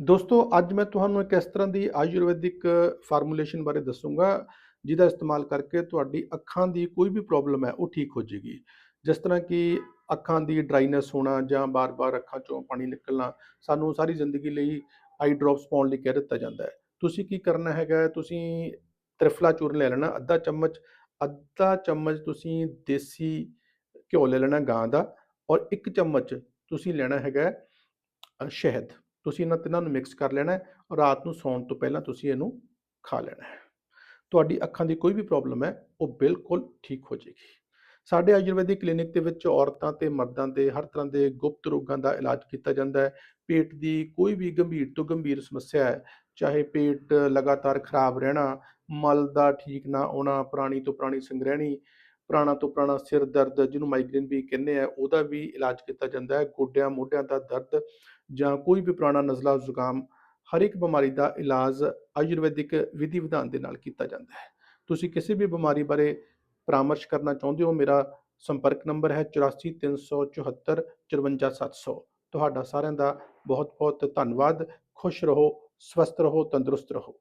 ਦੋਸਤੋ, ਅੱਜ ਮੈਂ ਤੁਹਾਨੂੰ ਇੱਕ ਇਸ ਤਰ੍ਹਾਂ ਦੀ ਆਯੁਰਵੈਦਿਕ ਫਾਰਮੂਲੇਸ਼ਨ ਬਾਰੇ ਦੱਸੂੰਗਾ, ਜਿਹਦਾ ਇਸਤੇਮਾਲ ਕਰਕੇ ਤੁਹਾਡੀ ਅੱਖਾਂ ਦੀ ਕੋਈ ਵੀ ਪ੍ਰੋਬਲਮ ਹੈ, ਉਹ ਠੀਕ ਹੋ ਜਾਏਗੀ ਜਿਸ ਤਰ੍ਹਾਂ ਕਿ ਅੱਖਾਂ ਦੀ ਡਰਾਈਨੈਸ ਹੋਣਾ ਜਾਂ ਬਾਰ-ਬਾਰ ਅੱਖਾਂ ਚੋਂ ਪਾਣੀ ਨਿਕਲਣਾ, ਸਾਨੂੰ ਸਾਰੀ ਜ਼ਿੰਦਗੀ ਲਈ ਆਈ ਡ੍ਰੌਪਸ ਪਾਉਣ ਲਈ ਕਹਿ ਦਿੱਤਾ ਜਾਂਦਾ ਹੈ। ਤੁਸੀਂ ਕੀ ਕਰਨਾ ਹੈਗਾ, ਤੁਸੀਂ ਤ੍ਰਿਫਲਾ ਚੂਰਨ ਲੈ ਲੈਣਾ, ਅੱਧਾ ਚਮਚ ਅੱਧਾ ਚਮਚ ਤੁਸੀਂ ਦੇਸੀ ਘਿਓ ਲੈ ਲੈਣਾ ਗਾਂ ਦਾ, ਔਰ ਇੱਕ ਚਮਚ ਤੁਸੀਂ ਲੈਣਾ ਹੈਗਾ ਸ਼ਹਿਦ। ਤੁਸੀਂ ਇਹਨਾਂ ਤਿੰਨਾਂ ਨੂੰ ਮਿਕਸ ਕਰ ਲੈਣਾ ਹੈ ਔਰ ਰਾਤ ਨੂੰ ਸੌਣ ਤੋਂ ਪਹਿਲਾਂ ਤੁਸੀਂ ਇਹਨੂੰ ਖਾ ਲੈਣਾ ਹੈ। ਤੁਹਾਡੀ ਅੱਖਾਂ ਦੀ ਕੋਈ ਵੀ ਪ੍ਰੋਬਲਮ ਹੈ, ਉਹ ਬਿਲਕੁਲ ਠੀਕ ਹੋ ਜਾਏਗੀ। ਸਾਡੇ ਆਯੁਰਵੈਦਿਕ ਕਲੀਨਿਕ ਦੇ ਵਿੱਚ ਔਰਤਾਂ ਤੇ ਮਰਦਾਂ ਦੇ ਹਰ ਤਰ੍ਹਾਂ ਦੇ ਗੁਪਤ ਰੋਗਾਂ ਦਾ ਇਲਾਜ ਕੀਤਾ ਜਾਂਦਾ ਹੈ। ਪੇਟ ਦੀ ਕੋਈ ਵੀ ਗੰਭੀਰ ਤੋਂ ਗੰਭੀਰ ਸਮੱਸਿਆ ਹੈ, ਚਾਹੇ ਪੇਟ ਲਗਾਤਾਰ ਖਰਾਬ ਰਹਿਣਾ, ਮਲ ਦਾ ਠੀਕ ਨਾ ਆਉਣਾ ਪੁਰਾਣੀ ਤੋਂ ਪੁਰਾਣੀ ਸੰਗ੍ਰਹਿਣੀ ਪੁਰਾਣਾ ਤੋਂ ਪੁਰਾਣਾ ਸਿਰ ਦਰਦ ਜਿਹਨੂੰ ਮਾਈਗ੍ਰੇਨ ਵੀ ਕਹਿੰਦੇ ਆ, ਉਹਦਾ ਵੀ ਇਲਾਜ ਕੀਤਾ ਜਾਂਦਾ ਹੈ। ਗੋਡਿਆਂ, ਮੋਢਿਆਂ ਦਾ ਦਰਦ ਜਾਂ ਕੋਈ ਵੀ ਪੁਰਾਣਾ ਨਜ਼ਲਾ, ਜ਼ੁਕਾਮ, ਹਰ ਇੱਕ ਬਿਮਾਰੀ ਦਾ ਇਲਾਜ ਆਯੁਰਵੈਦਿਕ ਵਿਧੀ ਵਿਧਾਨ ਦੇ ਨਾਲ ਕੀਤਾ ਜਾਂਦਾ ਹੈ। ਤੁਸੀਂ ਕਿਸੇ ਵੀ ਬਿਮਾਰੀ ਬਾਰੇ ਪਰਾਮਰਸ਼ ਕਰਨਾ ਚਾਹੁੰਦੇ ਹੋ, ਮੇਰਾ ਸੰਪਰਕ ਨੰਬਰ ਹੈ 843774 54700 ਤੁਹਾਡਾ ਸਾਰਿਆਂ ਦਾ ਬਹੁਤ ਬਹੁਤ ਧੰਨਵਾਦ। ਖੁਸ਼ ਰਹੋ, ਸਵਸਥ ਰਹੋ, ਤੰਦਰੁਸਤ ਰਹੋ।